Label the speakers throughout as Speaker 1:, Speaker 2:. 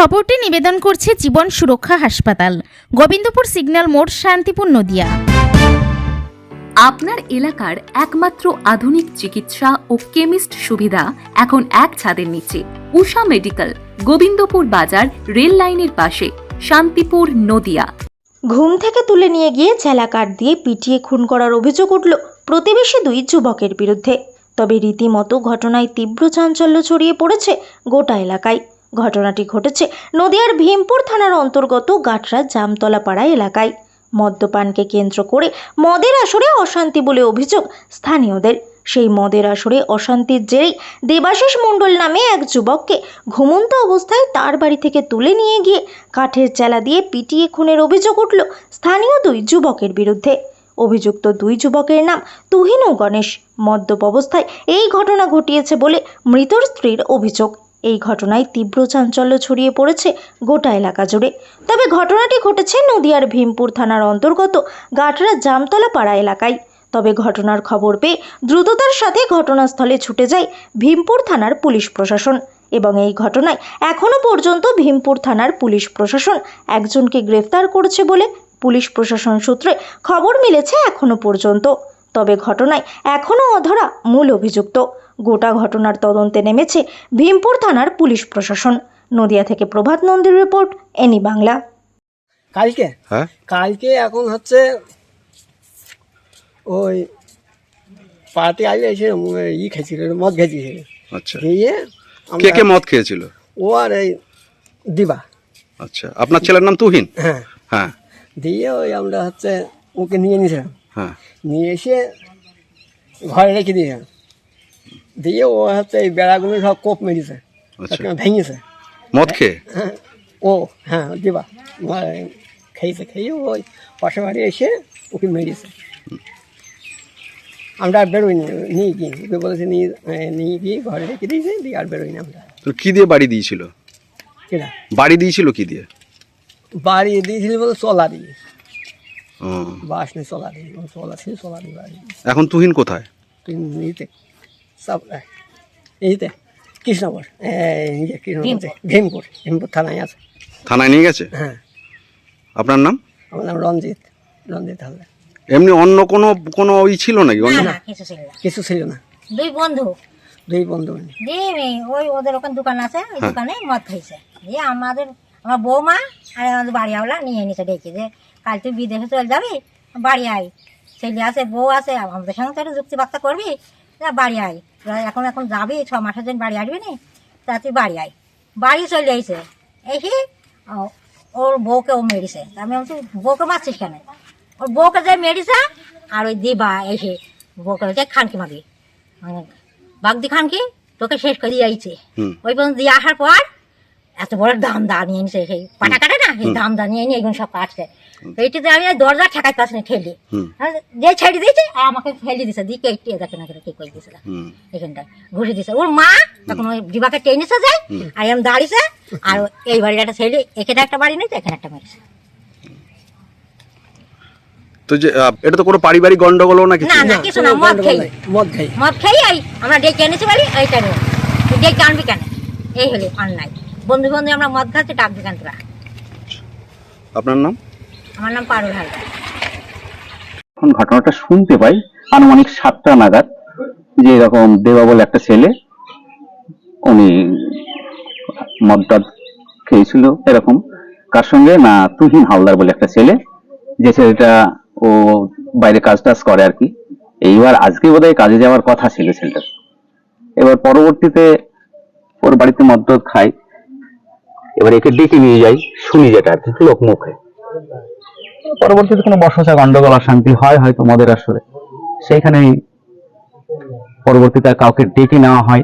Speaker 1: খবরটি নিবেদন করছে জীবন সুরক্ষা হাসপাতাল। গোবিন্দপুর সিগন্যাল মোড় শান্তিপুর নদিয়া।
Speaker 2: আপনার এলাকার একমাত্র আধুনিক চিকিৎসা ও কেমিস্ট সুবিধা এখন এক ছাদের নিচে। উষা মেডিকেল গোবিন্দপুর বাজার রেল লাইনের পাশে শান্তিপুর নদিয়া।
Speaker 3: ঘুম থেকে তুলে নিয়ে গিয়ে ছেলা কাঠ দিয়ে পিটিয়ে খুন করার অভিযোগ উঠল প্রতিবেশী দুই যুবকের বিরুদ্ধে। তবে রীতিমতো ঘটনায় তীব্র চাঞ্চল্য ছড়িয়ে পড়েছে গোটা এলাকায়। ঘটনাটি ঘটেছে নদিয়ার ভীমপুর থানার অন্তর্গত গাটরা জামতলা পাড়া এলাকায়। মদ্যপানকে কেন্দ্র করে মদের আসরে অশান্তি বলে অভিযোগ স্থানীয়দের। সেই মদের আসরে অশান্তির জেরেই দেবাশিস মণ্ডল নামে এক যুবককে ঘুমন্ত অবস্থায় তার বাড়ি থেকে তুলে নিয়ে গিয়ে কাঠের চেলা দিয়ে পিটিয়ে খুনের অভিযোগ উঠল স্থানীয় দুই যুবকের বিরুদ্ধে। অভিযুক্ত দুই যুবকের নাম তুহিন ও গণেশ। মদ্যপ অবস্থায় এই ঘটনা ঘটিয়েছে বলে মৃতর স্ত্রীর অভিযোগ। এই ঘটনায় তীব্র চাঞ্চল্য ছড়িয়ে পড়েছে গোটা এলাকা জুড়ে। তবে ঘটনাটি ঘটেছে নদিয়ার ভীমপুর থানার অন্তর্গত গাটরা জামতলা পাড়া এলাকায়। তবে ঘটনার খবর পেয়ে দ্রুততার সাথে ঘটনাস্থলে ছুটে যায় ভীমপুর থানার পুলিশ প্রশাসন এবং এই ঘটনায় এখনও পর্যন্ত ভীমপুর থানার পুলিশ প্রশাসন একজনকে গ্রেফতার করেছে বলে পুলিশ প্রশাসন সূত্রে খবর মিলেছে এখনও পর্যন্ত। তবে ঘটনায় এখনও অধরা মূল অভিযুক্ত। গোটা ঘটনার তদন্তে নেমেছে ভীমপুর থানার পুলিশ প্রশাসন। নদিয়া থেকে প্রভাত নন্দীর রিপোর্ট এনি বাংলা।
Speaker 4: কালকে?
Speaker 5: হ্যাঁ।
Speaker 4: কালকে এখন হচ্ছে ওই পার্টি আসবে এসে ই খেয়েছিল মদ খেয়েছিল।
Speaker 5: আচ্ছা।
Speaker 4: দিয়ে
Speaker 5: কে কে মদ খেয়েছিল?
Speaker 4: ও আর এই দিবা।
Speaker 5: আচ্ছা আপনার ছেলের নাম তুহিন?
Speaker 4: হ্যাঁ।
Speaker 5: হ্যাঁ।
Speaker 4: দিয়ে ওই আমরা হচ্ছে ওকে নিয়ে নিয়েছিলাম।
Speaker 5: হ্যাঁ।
Speaker 4: নিয়ে এসে ঘরে রেখে দিয়েছিলাম দিয়ে ও হচ্ছে এই বেড়াগুলো সব কোপ মেরেছে
Speaker 5: আচ্ছা।
Speaker 4: ভেঙেছে।
Speaker 5: মদ খেয়ে?
Speaker 4: হ্যাঁ ও হ্যাঁ দিবা। খেয়েছে খেয়ে ওই পাশে বাড়ি এসে ওকে মেরেছে। আমরা আর বেরোইনি নিয়ে গিয়ে ওকে বলেছে নিয়ে নিয়ে গিয়ে ঘরে রেখে দিয়েছে দিয়ে আর বেরোইনি আমরা।
Speaker 5: তো কি দিয়ে বাড়ি দিয়েছিল? বাড়ি দিয়েছিল কি দিয়ে?
Speaker 4: বাড়ি দিয়েছিল বলে চলা দিয়ে। বাস নেই চলা ও চলা ছিল চলা দিয়ে বাড়ি
Speaker 5: এখন তুহিন কোথায়?
Speaker 4: নিতে সব এইতে কৃষ্ণপুর এই যে কৃষ্ণপুর ভীমপুর। ভীমপুর থানায় আছে।
Speaker 5: থানায় নিয়ে গেছে?
Speaker 4: হ্যাঁ।
Speaker 5: আপনার নাম?
Speaker 4: আমার নাম রঞ্জিত রঞ্জিত হালদার।
Speaker 5: এমনি অন্য কোনো কোনো ওই ছিল নাকি? অন্য
Speaker 6: না কিছু ছিল না।
Speaker 4: কিছু ছিল না।
Speaker 6: দুই বন্ধু।
Speaker 4: দুই বন্ধু
Speaker 6: এই- ওই ওদের ওখানে দোকান আছে ওই দোকানে মদ খাইছে। দিয়ে আমাদের আমার বৌমা আর আমাদের বাড়িওয়ালা নিয়ে নিছে ডেকে যে কাল তুই বিদেশে চলে যাবি বাড়ি আয়। ছেলে আছে বউ আছে আমাদের সঙ্গে তো একটু যুক্তি বার্তা করবি। তা বাড়ি আয়। এখন এখন যাবি ছ মাসের জন্য বাড়ি আসবি নি তা তুই বাড়ি আয়। বাড়ি চলে আইছে। এসে ও- ওর বউকে ও মেরেছে। তা আমি বলছি বউকে মারছিস কেন? ওর বউকে যে মেরেছে আর ওই দিবা এসে বউকে হচ্ছে খানকি মাগি বাগদি খানকি তোকে শেষ করে দিয়ে আইছে ওই পর্যন্ত দিয়ে আসার পর এত বড় দাম দা নিয়ে নিছে সেই পাটা কাটে না? সেই দাম দা নিয়ে নিয়ে এগুলো সব কাটছে। এইটিতে আমি দরজা ঠেকাই পাচ্ছি না ঠেলি। যে ছেড়ে দিয়েছে আমাকে ফেলে দিছে দিকে একটু দেখে না কি করে দিয়েছিল
Speaker 5: হুম।
Speaker 6: এখানটায় ঘুরে দিছে। ওর মা তখন ওই ডিবাকে টেনেছে যায় আর এম দাঁড়িয়েছে আর এই বাড়ির একটা ছেলে এখানে একটা বাড়ি নেই তো এখানে একটা মেরেছে
Speaker 5: তো যে এটা তো কোনো পারিবারিক গন্ডগোলও না কিছু?
Speaker 6: না না কিছু না মদ
Speaker 4: গন্ডগোল
Speaker 6: খেয়ে।
Speaker 4: মদ খাই
Speaker 6: মদ খেয়ে এই আমরা ডেকে এনেছি বাড়ি এইটা নিয়ে। তুই ডেকে আনবি কেন? এই হলে নাই বন্ধু বন্ধু আমরা মদ খাচ্ছি ডাকবি কেন তোরা।
Speaker 5: আপনার নাম?
Speaker 6: আমার নাম পারুল হালদার।
Speaker 7: যখন ঘটনাটা শুনতে পাই আনুমানিক সাতটা নাগাদ যে এরকম দেবা বলে একটা ছেলে উনি মদ টদ খেয়েছিল এরকম। কার সঙ্গে? না তুহিন হালদার বলে একটা ছেলে যে ছেলেটা ও বাইরে কাজ টাজ করে আর কি। এইবার আজকে বোধহয় কাজে যাওয়ার কথা ছিল ছেলেটার। এবার পরবর্তীতে ওর বাড়িতে মদ টদ খায়। এবার একে ডেকে নিয়ে যাই শুনি যেটা আর কি লোক মুখে। পরবর্তীতে কোনো বসসা গন্ডগোল অশান্তি হয় হয়তো মদের আসরে। সেইখানেই পরবর্তীতে কাউকে ডেকে নেওয়া হয়।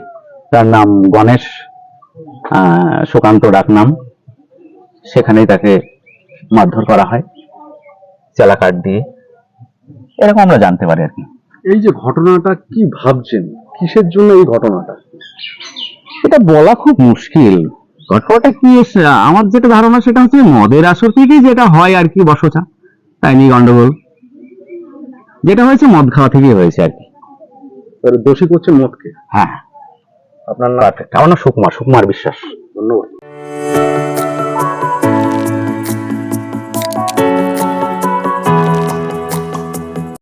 Speaker 7: তার নাম গণেশ আহ, সুকান্ত ডাক নাম সেখানেই তাকে মারধর করা হয় চেলা কাঠ দিয়ে। এরকম আমরা জানতে পারি আর কি।
Speaker 8: এই যে ঘটনাটা কি ভাবছেন? কিসের জন্য এই ঘটনাটা?
Speaker 7: এটা বলা খুব মুশকিল। ঘটনাটা কি এসে- আমার যেটা ধারণা সেটা হচ্ছে মদের আসর থেকেই যেটা হয় আর কি বসচা তাই নিয়ে গন্ডগোল। যেটা হয়েছে মদ খাওয়া থেকেই হয়েছে আর কি।
Speaker 8: তাহলে দোষী করছে মদকে?
Speaker 7: হ্যাঁ।
Speaker 8: আপনার নাম?
Speaker 7: কেমন আমার নাম সুকুমার সুকুমার বিশ্বাস।
Speaker 8: ধন্যবাদ।